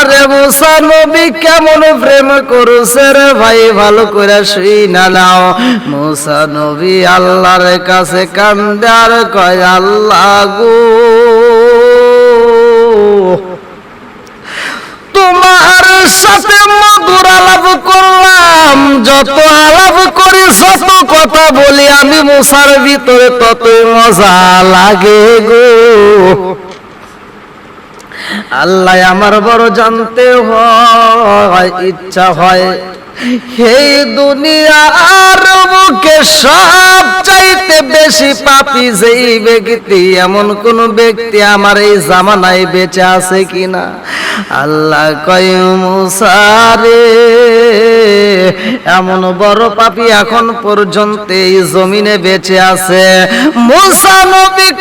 আরে মুসা নবী কেমন প্রেম করছে রে ভাই? ভালো করে শুই না নাও। মুসা নবী আল্লাহর কাছে কান্দে আর কয়, আল্লাহ গো, তোমার সাথে মধুর আলাপ করলাম। যত আলাপ করি শত কথা বলি আমি মশার ভিতরে, ততই মজা লাগে গো। আল্লাহ আমার বড় জানতে হয় ইচ্ছা হয়। এই দুনিয়ার বুকে সব চাইতে বেশি পাপি যেই ব্যক্তি, এমন কোন ব্যক্তি আমার এই জামানায় বেঁচে আছে কিনা? আল্লাহ এমন বড় পাপি এখন পর্যন্ত এই জমিনে বেঁচে আছে। মুসা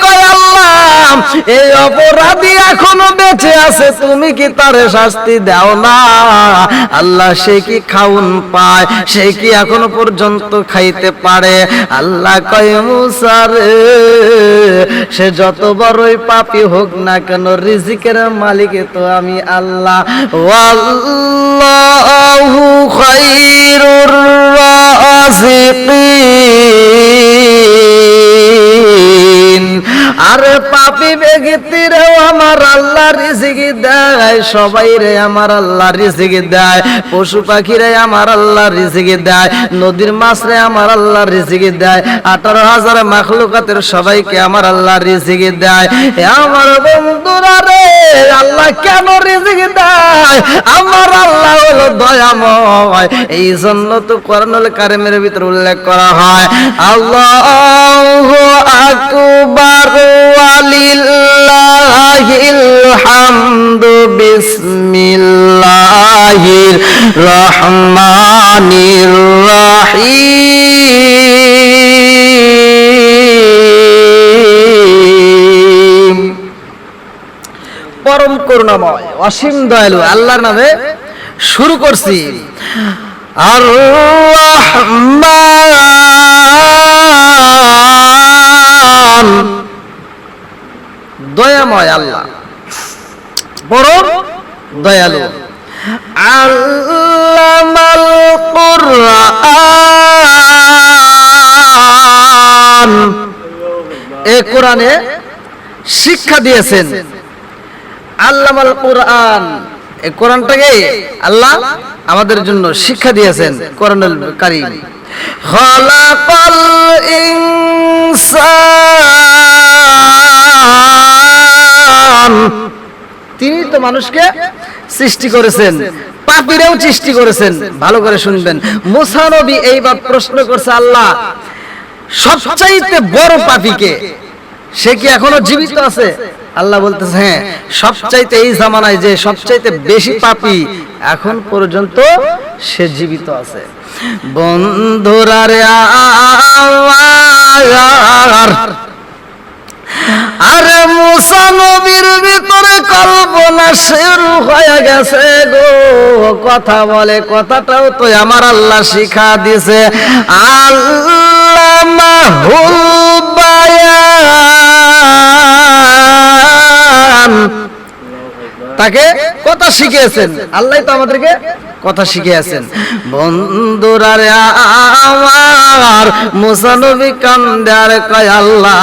কয়, আল্লাহ, এই অপরাধী এখনও বেঁচে আছে, তুমি কি তারে শাস্তি দাও না? আল্লাহ, সে কি খাউন পায়, সে কি এখনও পর্যন্ত খাইতে পারে? আল্লাহ কয় মুসারে সে যত বড়ই পাপি হোক না কেন, রিজিকের মালিক তো আমি আল্লাহ। ওয়াল্লাহু রাযিকিন আরে পাপি ব্যক্তিরেও আমার আল্লাহ রিজিকি দেয়, সবাই রে আমার আল্লাহ রিজিকি দেয়, পশু পাখি রে আমার আল্লাহ রিজিকি দেয়, নদীর মাছ রে আমার আল্লাহ রিজিকি দেয়, আঠারো হাজার মাখলুকাতের সবাইকে আমার আল্লাহ রিজিকি দেয়। আমার বন্ধুরা রে কেন রিজিকি দেয়? আমার আল্লাহ হলো দয়াময়। এই জন্য তো কোরআনুল কারিমের ভিতর উল্লেখ করা হয়, আল্লাহু আকবার, ওয়ালিল্লাহিল হামদু বিসমিল্লাহির রহমানির রহিম। পরম করুণাময়, অসীম দয়ালু, আল্লাহর নামে শুরু করছি। আর দয়াময় আল্লাহ, পরম দয়ালু। আল্লামাল কোরআন, এ কোরআনে শিক্ষা দিয়েছেন। আল্লামাল কোরআন। এই কোরআনটাকে আল্লাহ আমাদের জন্য শিক্ষা দিয়েছেন কোরআনুল কারীম। তিনি তো মানুষকে সৃষ্টি করেছেন, পাপিরেও সৃষ্টি করেছেন। ভালো করে শুনবেন। মুসা নবী এইবার প্রশ্ন করছে আল্লাহ, সবচাইতে বড় পাপিকে সে কি এখনও জীবিত আছে? আল্লাহ বলতেছে হ্যাঁ সবচাইতে এই জামানায় যে সবচাইতে বেশি পাপি এখন পর্যন্ত সে জীবিত আছে। বন্ধুরা রে আরে মুসা ভিতরে কল্পনা শুরু হয়ে গেছে গো। কথা বলে, কথাটাও তো আমার আল্লাহ শিখা দিছে। আল্লাহ মাহুল বায়ান তাকে কথা শিখিয়েছেন। আল্লাহ তো আমাদেরকে কথা শিখিয়েছেন। বন্ধুরা রে আমার মুসানবী কান্দার কয় আল্লাহ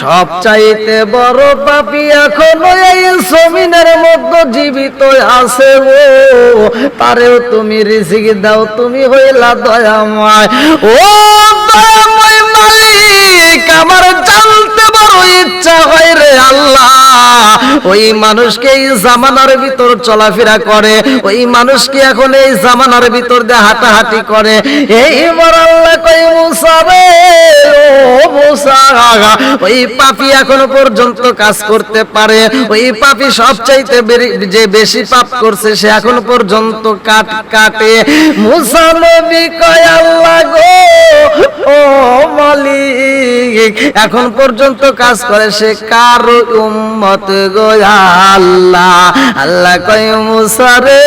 সব চাইতে বড় পাপি এখনও এই জমিনের মধ্যে জীবিত আছে ও। তারেও তুমি রিজিক দাও, তুমি হইলা দয়াময়। ও দয়াময় মালিক, আমার জানতে বড় ইচ্ছা হয় রে আল্লাহ। ওই মানুষকে এই জামানার ভিতর চলাফেরা করে, ওই মানুষকে এখন এই জামানার ভিতর দিয়ে হাঁটাহাঁটি করে। এই বড় আল্লাহ কই মুসা রে, ও মুসা, ওই পাপি এখনও পর্যন্ত কাজ করতে পারে। ওই পাপি সবচাইতে যে বেশি পাপ করছে, সে এখনও পর্যন্ত কাট কাটে। মুসা নবী কয়, আল্লাহ গো, ও মালিক, এখন পর্যন্ত কাজ করে সে কার উম্মত গো আল্লাহ? আল্লাহ কয়, মুসা রে,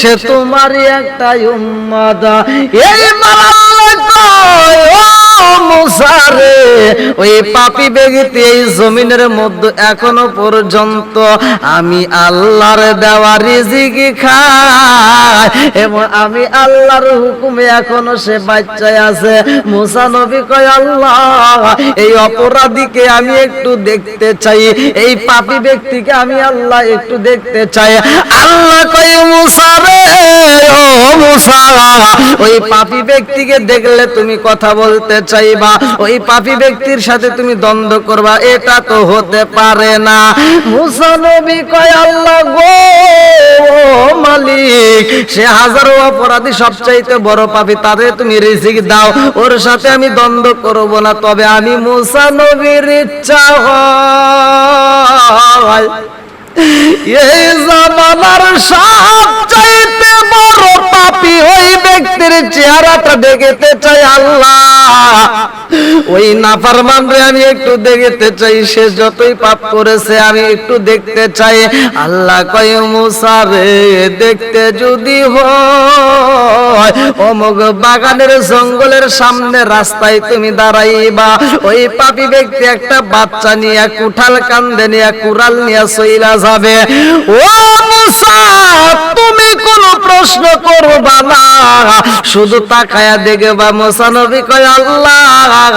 সে তোমারই একটা উম্মত। এই মাল মুসারে ওই পাপি ব্যক্তি এই জমিনের মধ্যে এখনও পর্যন্ত আমি আল্লাহর দেওয়া রিজিক খাই। এবং আমি আল্লাহর হুকুমে এখনও সে বাচ্চায় আছে। মুসা নবী কয়, আল্লাহ, এই অপরাধীকে আমি একটু দেখতে চাই। এই পাপি ব্যক্তিকে আমি আল্লাহ একটু দেখতে চাই। আল্লাহ কয়, মুসা রে, ও মুসা, ওই পাপি ব্যক্তিকে দেখলে তুমি কথা বলতে চাইবা? ওই পাপি ব্যক্তির সাথে তুমি দ্বন্দ্ব করবা, এটা তো হতে পারে না। মুসা নবী কয়, আল্লাহ গো মালিক, সে হাজারো অপরাধী সবচাইতে বড় পাপি, তাদের তুমি রিজিক দাও, ওর সাথে আমি দ্বন্দ্ব করব না, তবে আমি মুসা নবীর ইচ্ছা হয়। এই জামানার সবচাইতে বড় পাপি ওই ব্যক্তির চেহারাটা দেখতে চাই আল্লাহ। ওই আমি একটু দেখতে চাই, সে যতই পাপ করেছে, আমি একটু দেখতে চাই। আল্লাহ দেখতে যদি হয়, অমুক বাগানের জঙ্গলের সামনে রাস্তায় তুমি দাঁড়াইবা। ওই পাপি ব্যক্তি একটা বাচ্চা নিয়ে, কুঠাল কান্দে নিয়ে, কুড়াল নিয়ে সইলা যাবে। ও মুসা প্রশ্ন করবা না শুধু তাকায়া দেখবা মুসা নবী কয়, আল্লাহ,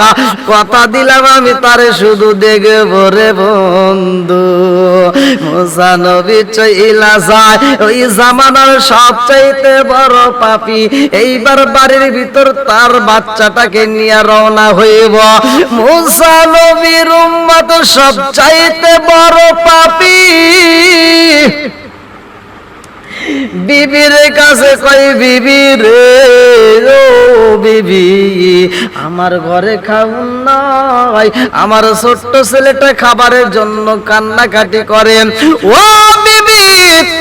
কথা দিলাম আমি তারে শুধু দেখব রে বন্ধু। মুসা নবী চইলা যায়, ওই জামানার সবচাইতে বড় পাপি। এইবার বাড়ির ভিতর তার বাচ্চাটাকে নিয়ে রওনা হইব। মুসা নবীর উম্মত সবচাইতে বড় পাপি। বিবির কাছে কই বিবি রে, ও বিবি, আমার ঘরে খাউন নাই। আমার ছোট্ট ছেলেটা খাবারের জন্য কান্নাকাটি করে ও বিবি,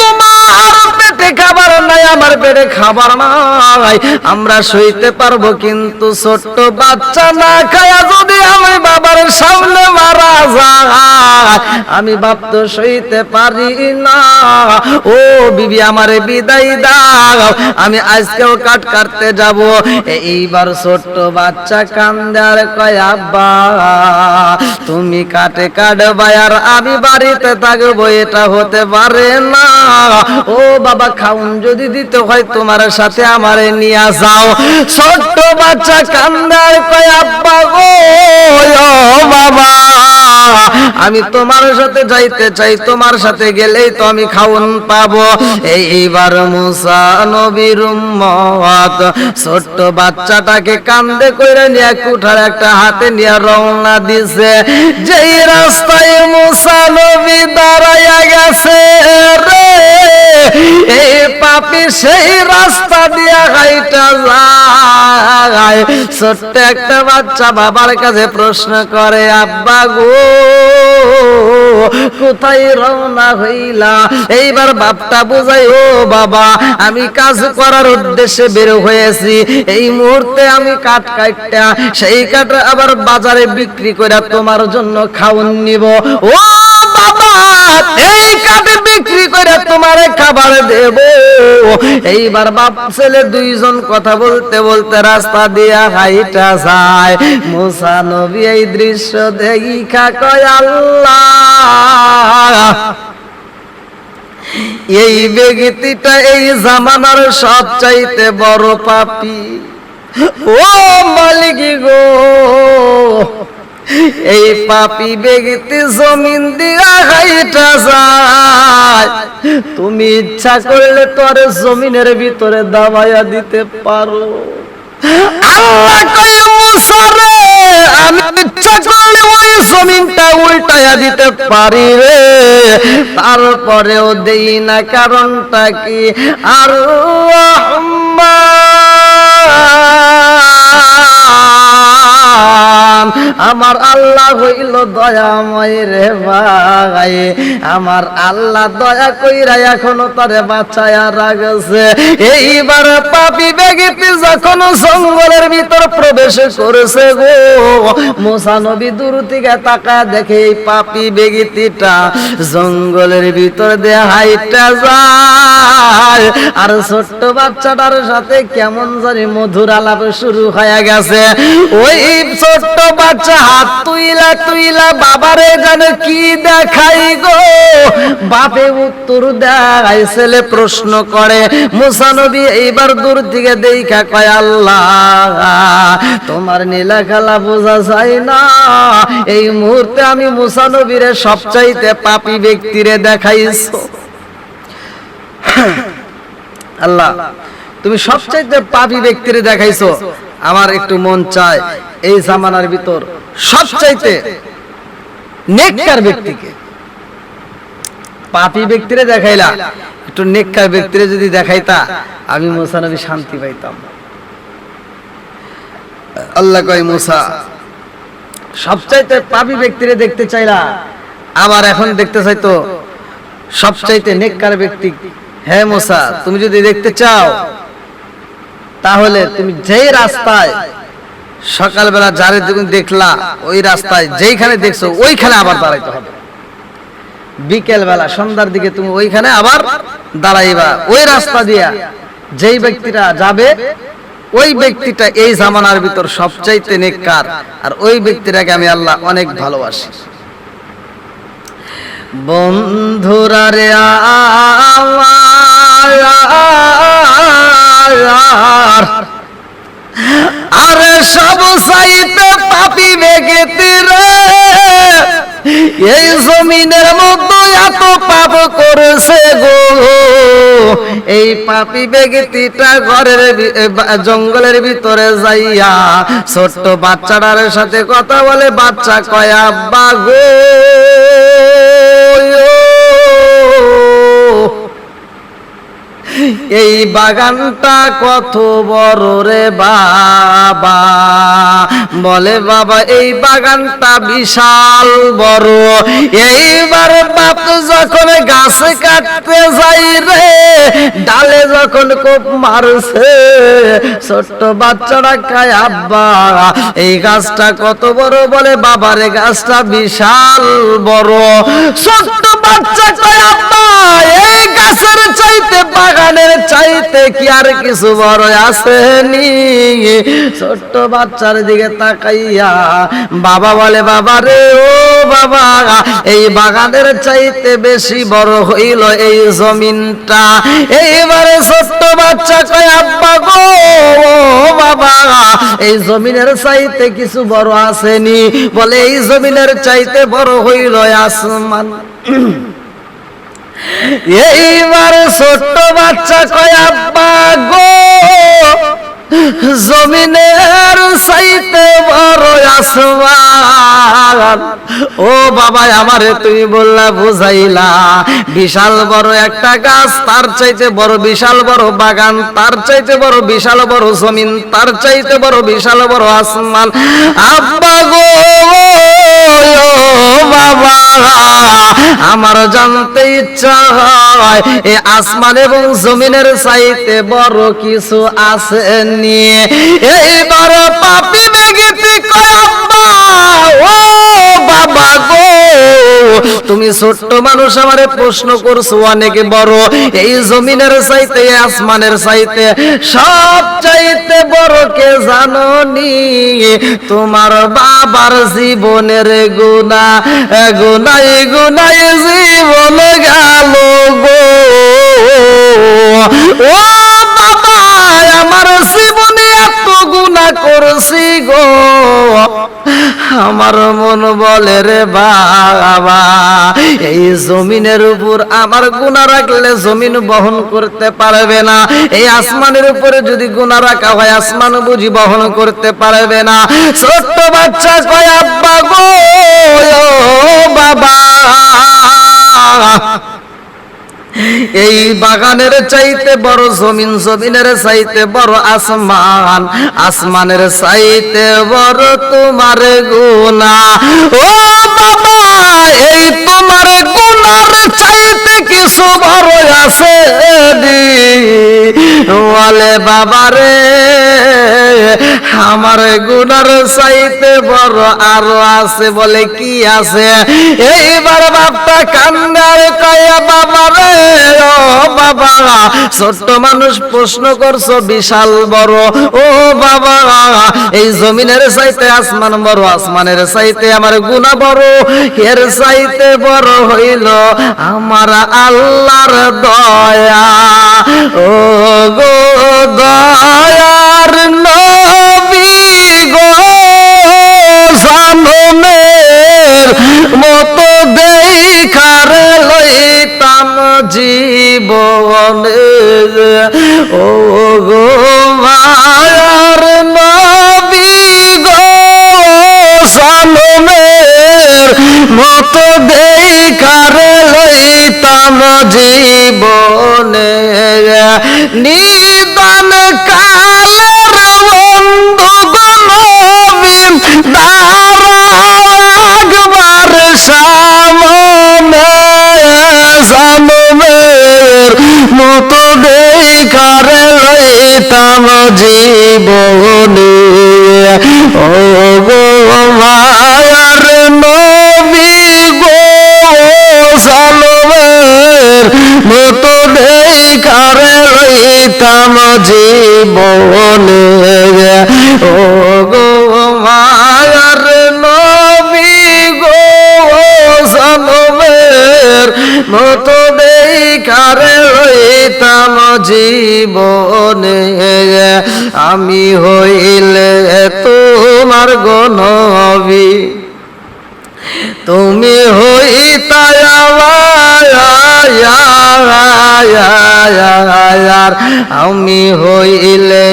তোমার পেটে খাবার নাই, আমার পেটে খাবার নাই। আমরা সইতে পারব কিন্তু ছোট্ট বাচ্চা না খায়া যদি আমি বাবার সামনে মারা যায়, আমি বাপ তো সইতে পারি না। ও বিবি, আমারে বিদায় দাও। আমি আজকেও কাট কাটতে যাব। এইবার ছোট্ট বাচ্চা কান্দে আর কয়, আব্বা, তুমি কাটে কাটবা আর আমি বাড়িতে থাকব, এটা হতে পারে না। ও বাবা, খাউন যদি দিতে হয় তোমার সাথে আমারে নিয়ে যাও। ছোট্ট বাচ্চা কান্দে আর কয়, আব্বা গো বাবা, আমি তোমার সাথে যাইতে চাই, তোমার সাথে গেলেই তো আমি খাউন পাবো। এইবার মুসা নবীর উম্মত ছোট্ট বাচ্চাটাকে কান্দে কইরা নিয়ে কুঠার একটা হাতে নিয়ে রওনা দিছে। যেই রাস্তায় মুসা নবী দাঁড়াইয়া গেছে রে। এই পাপি সেই রাস্তা দিয়া হাইটা যায়। ছোট্ট একটা বাচ্চা বাবার কাছে প্রশ্ন করে, আব্বা গো, কোথায় রওনা হইলা? এইবার বাপটা ও বাবা, আমি কাজ করার উদ্দেশ্যে বের হয়েছি। এই মুহূর্তে আমি কাঠ কাটটা সেই কাঠ আবার বাজারে বিক্রি করে তোমার জন্য খাওন নিব। ও বাবা, এই কাঠ বিক্রি করে তোমারে খাবার দেব। এইবার বাপ ছেলে দুইজন কথা বলতে বলতে রাস্তা দিয়া হাইটা যায়। মুসা নবী এই দৃশ্য দেখা কয়, আল্লাহ! এই ব্যক্তিটা এই জামানার সবচাইতে বড় পাপি। ও মালিক গো! এই পাপি ব্যক্তি জমিন দিয়া হাইটা যায়। তুমি ইচ্ছা করলে তোর জমিনের ভিতরে দাবাইয়া দিতে পারো। আল্লাহ কই মুসা রে আমি ইচ্ছা করলে ওই জমিনটা উল্টায়া দিতে পারি রে। তারপরেও দেই না, কারণটা কি? আর রহমান মুসলমান আমার আল্লাহ হইল দয়াময় রে ভাই। আমার আল্লাহ দয়া কইরা এখনও তারে বাঁচায়া রাখছে। এইবার পাপি বেগিতে যখন জঙ্গলের ভিতর প্রবেশ করেছে গো। মুসা নবী দূর থেকে তাকা দেখে এই পাপি বেগিতিটা জঙ্গলের ভিতর দিয়ে হাইটা যায়। আর ছোট্ট বাচ্চাটার সাথে কেমন জানি মধুর আলাপ শুরু হয়ে গেছে। ওই ছোট্ট বাচ্চা, হাত তুইলা তুইলা বাবারে জানে কি দেখাই গো? বাপে উত্তর দেয়, ছেলে প্রশ্ন করে এইবার দূর দেখা কয় আল্লাহ। তোমার নীলা খেলা বোঝা যায় না। এই মুহূর্তে আমি মুসা নবীরে সবচাইতে পাপী ব্যক্তিরে দেখাইছো। আল্লাহ, তুমি সবচাইতে পাপী ব্যক্তিরে দেখাইছো। আমার একটু মন চায়। এই জামানার ভিতর সবচাইতে নেককার ব্যক্তিকে। পাপী ব্যক্তিরে দেখাইলা একটু নেককার ব্যক্তিরে যদি দেখাইতা আমি মুসা নবী শান্তি পাইতাম। আল্লাহ কয় মুসা সবচাইতে পাপী ব্যক্তিরে দেখতে চাইলা আবার এখন দেখতে চাইতো সবচাইতে নেককার ব্যক্তি। হ্যাঁ মোসা তুমি যদি দেখতে চাও তাহলে তুমি যেই রাস্তায় সকালবেলা যারে তুমি দেখলা, ওই রাস্তায় যেইখানে দেখছ, ওইখানে আবার দাঁড়াইতে হবে। বিকেল বেলা সন্ধ্যার দিকে তুমি ওইখানে আবার দাঁড়াইবা। ওই রাস্তা দিয়া যেই ব্যক্তিটা যাবে, ওই ব্যক্তিটা এই জামানার ভিতর সবচাইতে নেককার। আর ওই ব্যক্তিটাকে আমি আল্লাহ অনেক ভালোবাসি। বন্ধুরা রে আমার আরে সব সাইতে পাপি বেগেতে রে। এই জমিনের মধ্যে এত পাপ করেছে গো। এই পাপি বেগতিটা ঘরের জঙ্গলের ভিতরে যাইয়া ছোট্ট বাচ্চাটার সাথে কথা বলে, বাচ্চা কয়, আব্বা গো। এই বাগানটা কত বড় রে বাবা। বলে, বাবা, এই বাগানটা বিশাল বড়। এইবার বাপ যখন গাছ কাটতে যাই রে, ডালে যখন কোপ মারছে, ছোট্ট বাচ্চারা খায় আব্বা, এই গাছটা কত বড়? বলে বাবারে গাছটা বিশাল বড়। ছোট্ট বাচ্চা কয় আব্বা, এই গাছের চাইতে, বাগানের চাইতে কি আর কিছু বড় আসেনি ছোট্ট বাচ্চার দিকে তাকাইয়া বাবা বলে, বাবা রে, ও বাবা, এই বাগানের চাইতে বেশি বড় হইল এই জমিনটা। এইবারে ছোট্ট বাচ্চা কয়, আব্বা গো বাবা, এই জমিনের চাইতে কিছু বড় আসেনি বলে, এই জমিনের চাইতে বড় হইল আসমান। এইবার ছোট্ট বাচ্চা গো, জমিনের সাইতে বড় আসমান। ও বাবা, আমারে তুমি বললা, বুঝাইলা, বিশাল বড় একটা গাছ, তার চাইতে বড় বিশাল বড় বাগান, তার চাইতে বড় বিশাল বড় জমিন, তার চাইতে বড় বিশাল বড় আসমান। আব্বা গো বাবা, আমার জানতে ইচ্ছা হয় আসমান এবং জমিনের চাইতে বড় কিছু আছে নিয়ে এইবার পাপি বেগিতে তুমি ছোট্ট মানুষ আমারে প্রশ্ন করছ, অনেক বড়। এই জমিনের চাইতে আসমানের চাইতে সব চাইতে বড় কে জানো নি তোমার বাবার জীবনের গুণা গুনাই গুনাই জীবন গেল গো। ও বাবা আমার জীবনে এত গুণা করছি গো। আমার মন বলে রে বাবা, এই জমিনের উপর আমার গুণা রাখলে জমিন বহন করতে পারবে না। এই আসমানের উপরে যদি গুণা রাখা হয়, আসমান বুঝি বহন করতে পারবে না। ছোট্ট বাচ্চা কয়, আব্বা গো বাবা। এই বাগানের চাইতে বড় জমিন, জমিনের চাইতে বড় আসমান, আসমানের চাইতে বড় তোমার গুণা। ও বাবা, এই তোমার গুণার চাইতে কিছু বড় আছে বাবা রে। আমার চাইতে বড় আরও আছে বলে কি আছে? এইবার বাপটা কান্দার কয়া, বাবা রে, ও বাবা, ছোট্ট মানুষ প্রশ্ন করছ, বিশাল বড়। ও বাবা, এই জমিনের চাইতে আসমান বড়, আসমানের চাইতে আমার গুণা বড়। এর চাইতে বড় হইল আমার আল্লাহর দয়া। ও গো, দয়ার নবী জানমের মতো দেখার লইতাম জীবনে ও গো মায়ার নবী গো জানমের মতো দেখার লইতাম জীবনে নিদান লইতাম জীবনে। ও গো মায়ার নবী গো সালমের মতো দেখার লইতাম জীবনে। ও গো মায়ার নবী গো সালমের মতো দেখার লইতাম জীবনে। আমি হইলে তোমার গনবী তুমি হইতার আমি হইলে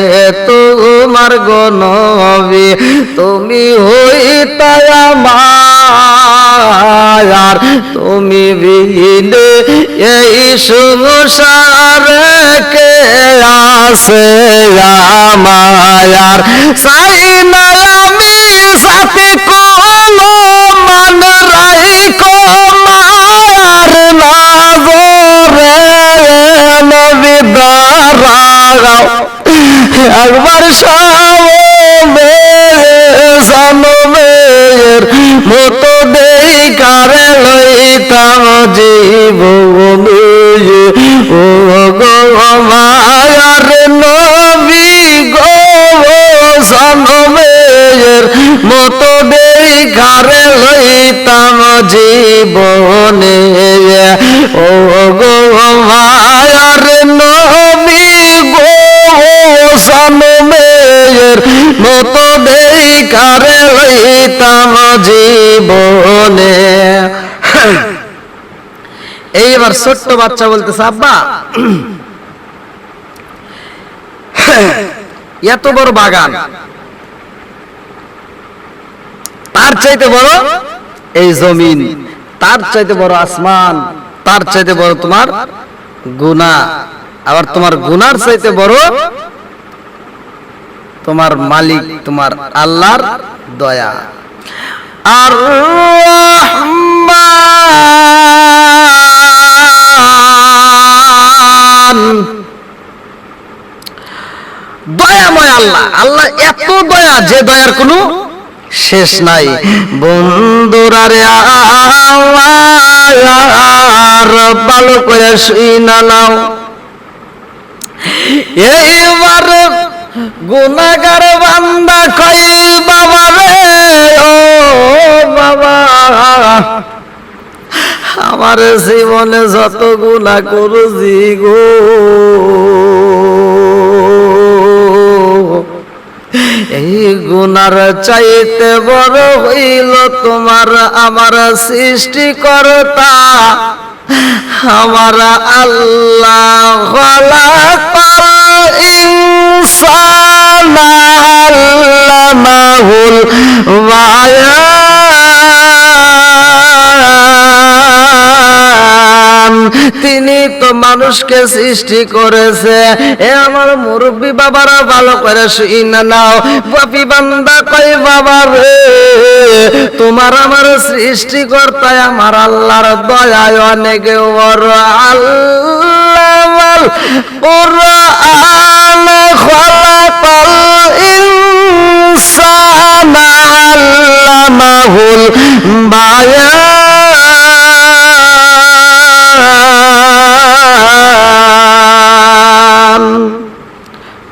তোমার গনবী তুমি হইতার আমার তুমি বিলে এই সংসারে কে আছে আমার চাই না আমি সাথে কোনো মান রাইকো মায়ার নজরে নবী দাঁড়াও। একবার সামনের মতো দেখারে লইতাম জীবন ও গো মায়ার নবী গো সামনের মতো দেখারে লইতাম জীবনে। ও গো মায়ার নবী গো সামনের মতো দেখারে লইতাম জীবনে। এইবার ছোট্ট বাচ্চা বলতেছে, আব্বা, এত বড় বাগান, তার চাইতে বড় এই জমিন, তার চাইতে বড় আসমান, তার চাইতে বড় তোমার গুনা আবার তোমার গুনার চাইতে বড় তোমার মালিক, তোমার আল্লাহর দয়া। আর দয়াময় আল্লাহ। আল্লাহ এত দয়া যে দয়ার কোনো শেষ নাই। বন্ধুরা রে আর ভালো করে শুই না নাও। এইবার গুনাগার বান্দা কই বাবা রে? ও বাবা। আমার জীবনে যত গুণা করছি গো। এই গুনার চাইতে বড় হইল তোমার আমার সৃষ্টিকর্তা। আমার আল্লাহ খলাকাল বায়ান তিনি তো মানুষকে সৃষ্টি করেছে। এ আমার মুরব্বী বাবারা ভালো করে শুই না নাও। বাপি বান্দা কই বাবা রে, তোমার আমার সৃষ্টিকর্তায় আমার আল্লাহর দয়ায় অনেক বড় আল্লাহ কোরআন খলাকাল ইনসানা আল্লামাহুল বায়ান।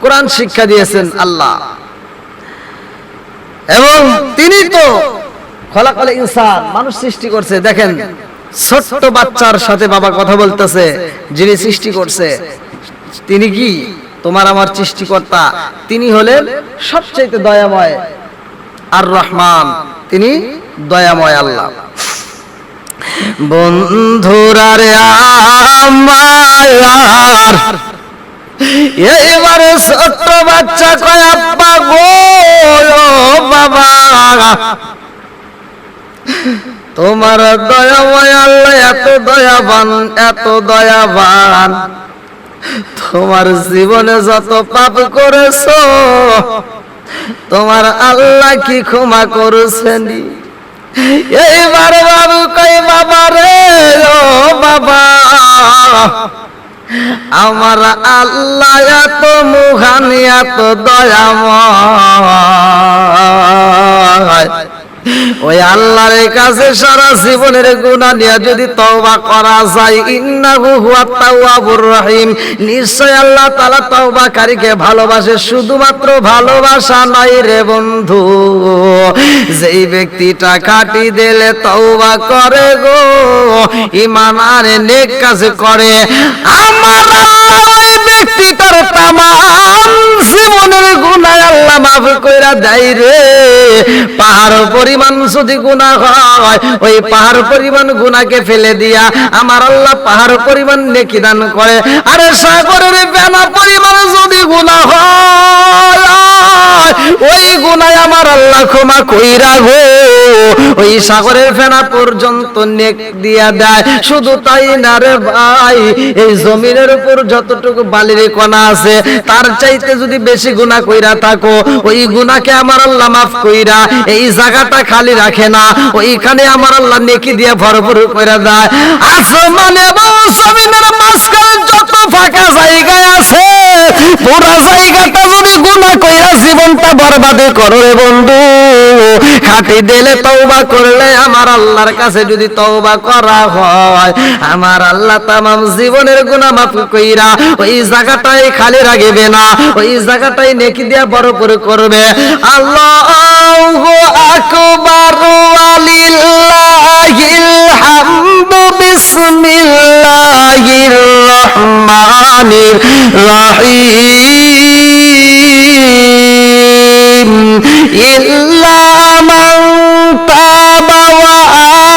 কোরআন শিক্ষা দিয়েছেন আল্লাহ। এবং তিনি তো খলাকাল ইনসান, মানুষ সৃষ্টি করছে, দেখেন। ছোট্ট বাচ্চার সাথে বাবা কথা বলতেছে, যিনি সৃষ্টি করছে। তিনি কি? তোমার আমার সৃষ্টিকর্তা। তিনি হলেন সবচেয়ে দয়াময় আর রহমান তিনি দয়াময় আল্লাহ। বন্ধুরা রে আমার এইবারে ছোট্ট বাচ্চা কয়, আব্বা গো বাবা। তোমার দয়াময় আল্লাহ এত দয়াবান এত দয়াবান। তোমার জীবনে যত পাপ করেছ, তোমার আল্লাহ কি ক্ষমা করেছেন? এইবার বাবু কই বাবা রে? ও বাবা, আমার আল্লাহ এত মুখান এত দয়াময়। ওই আল্লাহর কাছে সারা জীবনের গুণা নিয়ে যদি তওবা করা যায়, ইন্নাহু হুয়াত তাওয়াবুর রহিম। নিশ্চয় আল্লাহ তাআলা তওবাকারীকে ভালোবাসে, শুধুমাত্র ভালোবাসা নাই রে বন্ধু। যেই ব্যক্তিটা কাটি দিলে তওবা করে গো, ঈমান আর নেক কাজ করে, আমার আল্লাহ ওই ব্যক্তিটার তামাম জীবনের গুনাহ আল্লাহ মাফ কইরা দেয় রে। পাহাড় পরিমাণ যদি গুনাহ হয়, ওই পাহাড় পরিমাণ গুণাকে ফেলে দিয়া আমার আল্লাহ পাহাড় পরিমাণ নেকি দান করে। আরে সাগরের বেনা পরিমাণ যদি গুণা হয় ওই গুনায় আমার আল্লাহ ক্ষমা কইরা গো। ওই সাগরের ফেনা পর্যন্ত নেক দিয়া দেয়, শুধু তাই না রে ভাই, এই জমিনের উপর যতটুকু বালির কণা আছে, তার চাইতে যদি বেশি গুনাহ কইরা থাকো, ওই গুনাহকে আমার আল্লাহ মাফ কইরা এই জায়গাটা খালি রাখে না, ওইখানে আমার আল্লাহ নেকি দিয়ে ভরপুর কইরা দেয়। আসমান এবং জমিনের মাঝখানে যত ফাঁকা জায়গা আছে, পুরা জায়গাটা যদি গুনাহ কইরা জীবনটা বরবাদে করো রে বন্ধু। খাটি দিলে তওবা করলে আমার আল্লাহর কাছে যদি তওবা করা হয়, আমার আল্লাহ তামাম জীবনের গুনাহ মাফ কইরা ওই জায়গাটাই খালি রাখবে না, ওই জায়গাটাই নেকি দিয়া বরপুর করবে। আল্লাহু আকবার ওয়ালিল্লাহিল হামদু বিসমিল্লাহির রহমানির রহিম। ইল্লা মান তাবা ওয়া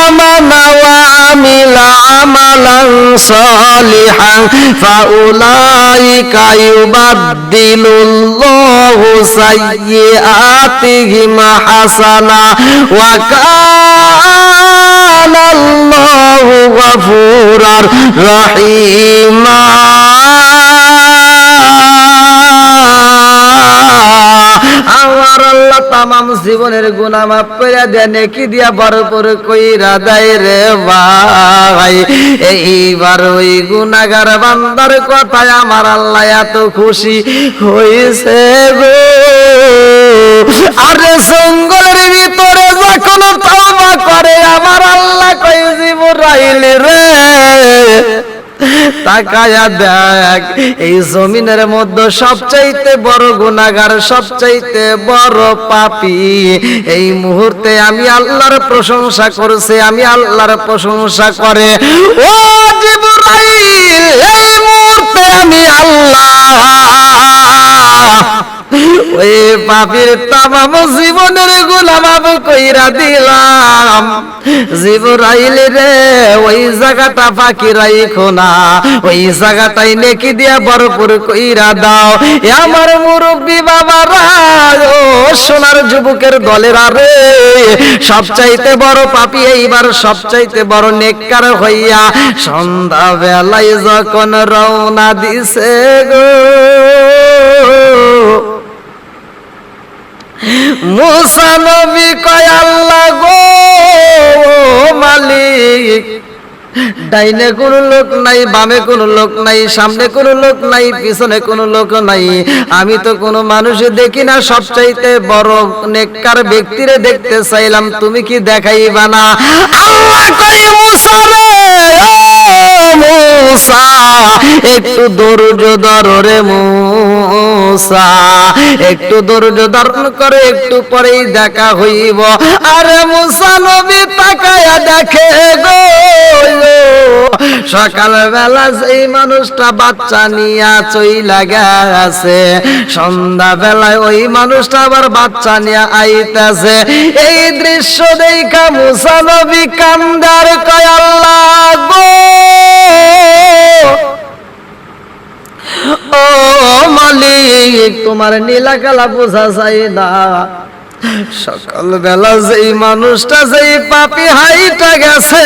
আমানা ওয়া আমিলা আমালান সালিহান ফাউলাইকা ইউবাদদিলুল্লাহু সাইয়্যাতিহিম হাসানা ওয়া কানা আল্লাহু আমার আল্লাহ তামাম জীবনের গুনাহ মাফ কইরা দেয় নেকি দিয়া ভরপুর কইরা দেয় রে ভাই। এইবার ওই গুনাহগার বান্দার কথায় আমার আল্লাহ এত খুশি হইছে গো। আরে জঙ্গলের ভিতরে যখন তওবা করে, আমার আল্লাহ কই জিবরাইল রে তাকায়া দেখ, এই জমিনের মধ্যে সবচাইতে বড় গুণাগার সবচাইতে বড় পাপী। এই মুহূর্তে আমি আল্লাহর প্রশংসা করছে, আমি আল্লাহর প্রশংসা করে। ও জিবরাইল, এই মুহূর্তে আমি আল্লাহ। ওই পাপির তামাম জীবনের গুলাম কইরা দিলাম। জিবরাইল রে, ওই জায়গাটা ফাঁকি রাইখো না। ওই জায়গাটাই নেকি দিয়া ভরপুর কইরা দাও। এ আমার মুরব্বী বাবারা, ও সোনার যুবকের দলেরা রে, সবচাইতে বড় পাপি এইবার, সবচাইতে বড় নেককার হইয়া সন্ধ্যা বেলায় যখন রওনা দিছে গো। মুসা নবী কয়, আল্লাহ গো মালিক, ডাইনে লোক নাই, বামে লোক নাই, সামনে কোনো লোক নাই, পিছনে কোনো লোক নাই। আমি তো কোনো মানুষ দেখি না, সবচাইতে বড় নেককার ব্যক্তিরে দেখতে চাইলাম। তুমি কি দেখাইবা না? আল্লাহ কই মুসা রে মুসা, একটু ধৈর্য ধর রে একটু ধৈর্য ধারণ করে, একটু পরেই দেখা হইব। আরে মুসা নবী তাকায়া দেখে গো সকালবেলা সেই মানুষটা বাচ্চা নিয়া চইলা গেছে সন্ধ্যা বেলায় ওই মানুষটা আবার বাচ্চা নিয়ে আইতাছে। এই দৃশ্য দেখা মুসা নবী কান্দার কয় গো! ও মালিক, তোমার নীলা কালা বোঝা না। সকালবেলা যেই মানুষটা পাপি হাইটা গেছে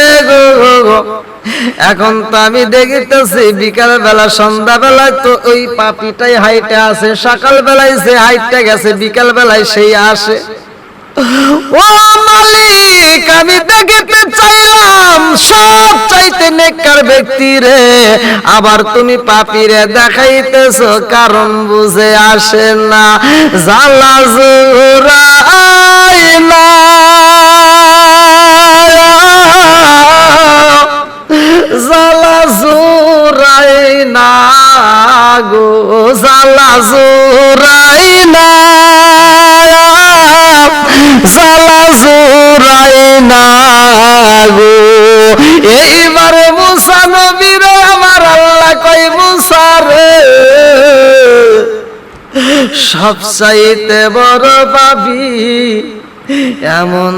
এখন তো আমি দেখিতেছি বিকাল বেলা সন্ধ্যা বেলায় তো ওই পাপিটাই হাইটে আছে সকাল বেলায় যে হাইটটা গেছে বিকাল বেলায় সেই আসে। ও মালিক, আমি দেখিতে চাইলাম নেককার ব্যক্তি রে, আবার তুমি পাপিরে দেখাইতেছ, কারণ বুঝে আসে না জালা না। গো জালা না। এইবার মুসা নবীর আমার আল্লাহ কই মুসা রে সব চাইতে বড় পাবি এমন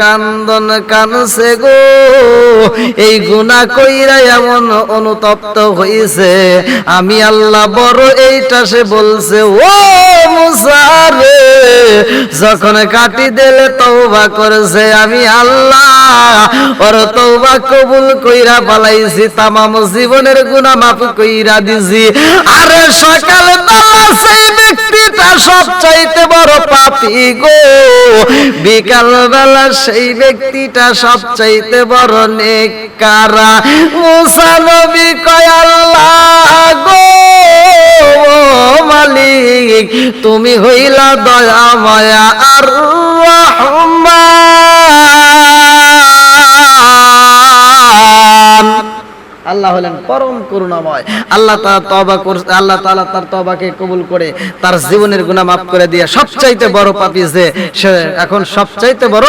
কান্দন কানছে গো। এই গুণা কইরা এমন অনুতপ্ত হইছে। আমি আল্লাহ বড় এইটা সে বলছে, ও মুসারে যখন কাটি দিলে তওবা করেছে আমি আল্লাহ। ওর তওবা কবুল কইরা পালাইছি, তামাম জীবনের গুনাহ মাফ কইরা দিছি। আরে সকাল বেলা সেই ব্যক্তিটা সব চাইতে বড় পাপী গো। বিকাল বেলা সেই ব্যক্তিটা সবচাইতে বড় নেকারা মুসা নবী কয়, আল্লাহ গো মালিক, তুমি হইলা দয়া, মায়া আর রহমান আল্লাহ হলেন পরম করুণাময়। আল্লাহ তালা তবা করছে আল্লাহ তালা তার তবাকে কবুল করে তার জীবনের গুণা মাফ করে দিয়ে সবচাইতে বড় পাপি যে, সে এখন সবচাইতে বড়